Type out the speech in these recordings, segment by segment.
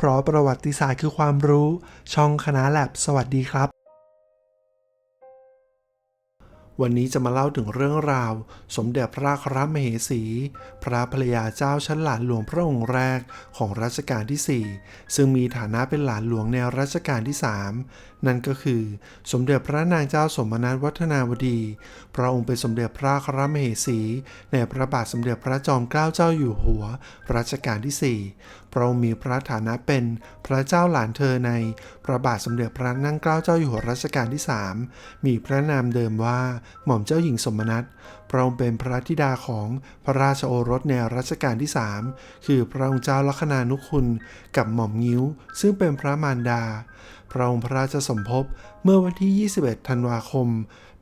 เพราะประวัติศาสตร์คือความรู้ ช่องคณะแลบสวัสดีครับ วันนี้จะมาเล่าถึงเรื่องราว สมเด็จพระครมเหสี พระภรรยาเจ้าชั้นหลานหลวงพระองค์แรกของรัชกาลที่ 4 ซึ่งมีฐานะเป็นหลานหลวงในรัชกาลที่ 3นั่นก็คือสมเด็จพระนางเจ้าสมณัฐวัฒนาวดี พระองค์เป็นสมเด็จพระครมเหสี ในพระบาทสมเด็จพระจอมเกล้าเจ้าอยู่หัว รัชกาลที่ 4 พระองค์มีพระฐานะเป็นพระเจ้าหลานเธอในพระบาทสมเด็จพระนั่งเกล้าเจ้าอยู่หัวรัชกาลที่ 3 มีพระนามเดิมว่าหม่อมเจ้าหญิงสมณัต พระองค์เป็นพระธิดาของพระราชโอรสในรัชกาลที่ 3 คือพระองค์เจ้าลัคนานุคุณกับหม่อมงิ้ว ซึ่งเป็นพระมารดา พระองค์พระราชสมภพเมื่อวันที่ 21 ธันวาคม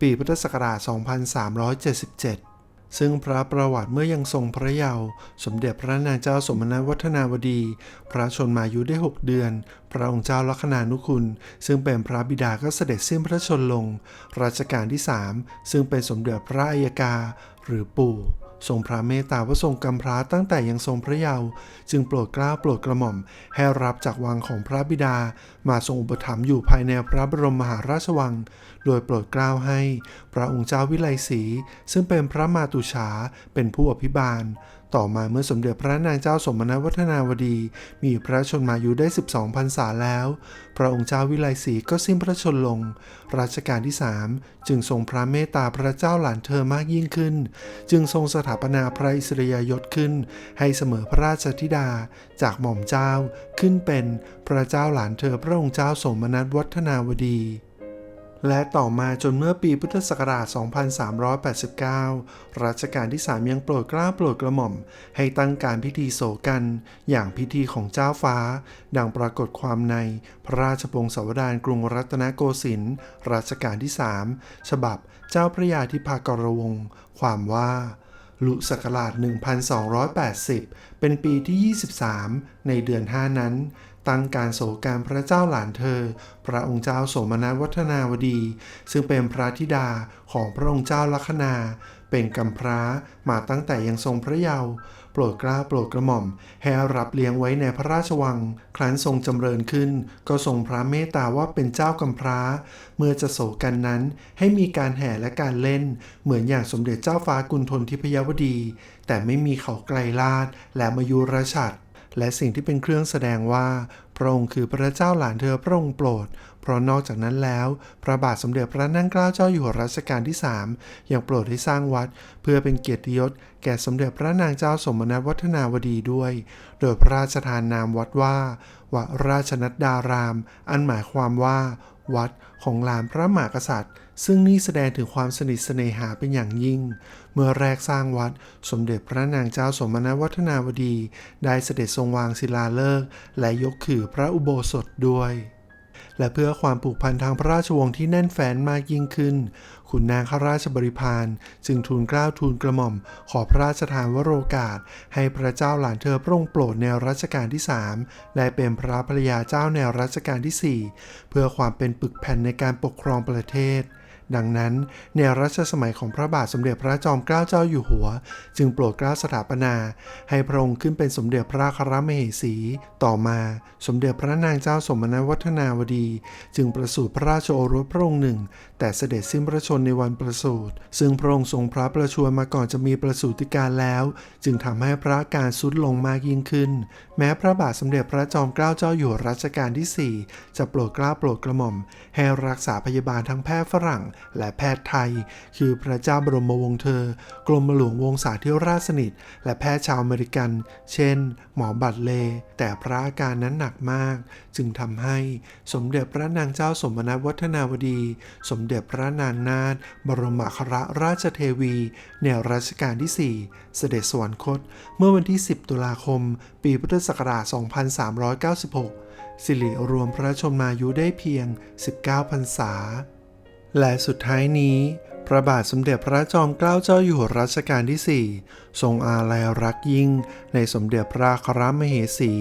ปีพุทธศักราช 2377 ซึ่งพระประวัติเมื่อยังทรงพระเยาว์สมเด็จพระนางเจ้าสมณวัฒนาวดี พระชนมายุได้ 6 เดือน พระองค์เจ้าลัคนานุคุณ ซึ่งเป็นพระบิดาก็เสด็จสิ้นพระชนลง รัชกาลที่ 3 ซึ่งเป็นสมเด็จพระอัยกาหรือปู่ ทรงพระเมตตาว่าทรงกำพร้าตั้งแต่ยังทรงพระเยาว์จึงโปรดเกล้าโปรดกระหม่อม ให้รับจากวังของพระบิดา มาทรงอุปถัมภ์อยู่ภายในพระบรมมหาราชวัง โดยโปรดเกล้าให้ พระองค์เจ้าวิไลศรีซึ่งเป็นพระมาตุฉาเป็นผู้อภิบาล ต่อมาเมื่อสมเด็จพระนางเจ้าสมณวัฒนาวดี มีพระชนมายุได้ 12พรรษาแล้ว พระองค์เจ้าวิไลศรีก็สิ้นพระชนลง รัชกาลที่ 3 จึงทรงพระเมตตาพระเจ้าหลานเธอมากยิ่งขึ้น จึงทรงสถาปนาพระอิสริยยศขึ้น ให้เสมอพระราชธิดา จากหม่อมเจ้าขึ้นเป็นพระเจ้าหลานเธอพระองค์เจ้าสมณวัฒนาวดี และต่อมาจนเมื่อปีพุทธศักราช 2389 รัชกาลที่ 3 ยังโปรดกล้าโปรดกระหม่อม ให้ตั้งการพิธีโศกัน อย่างพิธีของเจ้าฟ้า ดังปรากฏความใน พระราชวงศาวดารกรุงรัตนโกสินทร์รัชกาลที่ 3 ฉบับเจ้าพระยาธิพากรวงศ์ความว่าลุศักราช 1280 เป็นปีที่ 23 ในเดือน 5 นั้น ตั้งการโศกการพระเจ้าหลานเธอ พระองค์เจ้าโสมนัสวัฒนาวดี ซึ่งเป็นพระธิดาของพระองค์เจ้าลัคนา เป็นกำพร้ามาตั้งแต่ยังทรงพระเยาว์โปรดกล้าโปรดกระหม่อมให้รับเลี้ยงไว้ในพระราชวัง ครั้นทรงจำเริญขึ้น ก็ทรงพระเมตตาว่าเป็นเจ้ากำพร้า เมื่อจะโศกกันนั้นให้มีการแห่และการเล่น เหมือนอย่างสมเด็จเจ้าฟ้ากุณฑลทิพยวดี แต่ไม่มีเขาไกลลาดและมายุรชัด และสิ่งที่เป็นเครื่องแสดงว่า พระองค์คือพระเจ้าหลานเธอพระองค์โปรด เพราะนอกจากนั้นแล้ว พระบาทสมเด็จพระนั่งเกล้าเจ้าอยู่หัวรัชกาลที่ 3 ยังโปรดให้สร้างวัด เพื่อเป็นเกียรติยศ แก่สมเด็จพระนางเจ้าสมณวัฒนาวดีด้วย โดยพระราชทานนามวัดว่าวราชนัดดาราม อันหมายความว่า วัดของลานพระมหากษัตริย์ ซึ่งนี่แสดงถึงความสนิทสเนหาเป็นอย่างยิ่ง เมื่อแรกสร้างวัดสมเด็จพระนางเจ้าสมณวัฒนาวดี ได้เสด็จทรงวางศิลาฤกษ์และยกขือพระอุโบสถด้วยและเพื่อความผูกพันทางพระราชวงศ์ที่แน่นแฟ้นมากยิ่งขึ้น ขุนนางข้าราชบริพารจึงทูลเกล้าทูลกระหม่อม ขอพระราชทานวโรกาส ให้พระเจ้าหลานเธอพระองค์โปรดในรัชกาลที่3ได้เป็นพระภรรยาเจ้าในรัชกาลที่ 4 เพื่อความเป็นปึกแผ่นในการปกครองประเทศ ดังนั้นในรัชสมัยของพระบาทสมเด็จพระจอมเกล้าเจ้าอยู่หัว จึงโปรดเกล้าสถาปนา ให้พระองค์ขึ้นเป็นสมเด็จพระครมเหสี ต่อมาสมเด็จพระนางเจ้าสมณวัฒนาวดี จึงประสูติพระราชโอรสพระองค์หนึ่ง แต่เสด็จสิ้นพระชนในวันประสูติ ซึ่งพระองค์ทรงพระประชวรมาก่อนจะมีประสูติการแล้ว จึงทำให้พระการสุดลงมากยิ่งขึ้น แม้พระบาทสมเด็จพระจอมเกล้าเจ้าอยู่หัวรัชกาลที่ 4 จะโปรดเกล้าโปรดกระหม่อมให้รักษาพยาบาลทั้งแพทย์ฝรั่งและแพทย์ไทย คือพระเจ้าบรมวงศ์เธอ กรมหลวงวงศาธิราชสนิท และแพทย์ชาวอเมริกัน เช่น หมอบัตเล แต่พระอาการนั้นหนักมาก จึงทำให้สมเด็จพระนางเจ้าสมณวัฒนาวดี สมเด็จพระนางนาถบรมครราชเทวี ในรัชกาลที่ 4 เสด็จสวรรคต เมื่อวันที่ 10 ตุลาคม ปีพุทธศักราช 2396 สิริรวมพระชนมายุได้เพียง 19พรรษา และสุดท้ายนี้ พระบาทสมเด็จพระจอมเกล้าเจ้าอยู่หัวรัชกาลที่ 4 ทรงอาลัยรักยิ่ง ในสมเด็จพระครมเหสี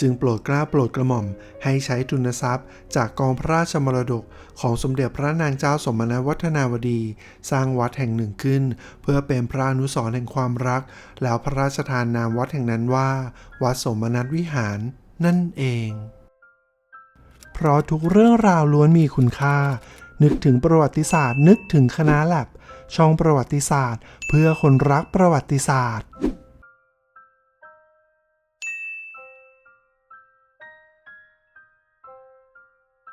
จึงโปรดเกล้าโปรดกระหม่อม ให้ใช้ทุนทรัพย์ จากกองพระราชมรดกของสมเด็จพระนางเจ้าสมณวัฒนาวดี สร้างวัดแห่งหนึ่งขึ้น เพื่อเป็นพระอนุสรณ์แห่งความรัก แล้วพระราชทานนามวัดแห่งนั้นว่า วัดสมณัฐวิหาร นั่นเอง เพราะทุกเรื่องราวล้วนมีคุณค่า นึกถึงประวัติศาสตร์ นึกถึงคณะแลบช่องประวัติศาสตร์ เพื่อคนรักประวัติศาสตร์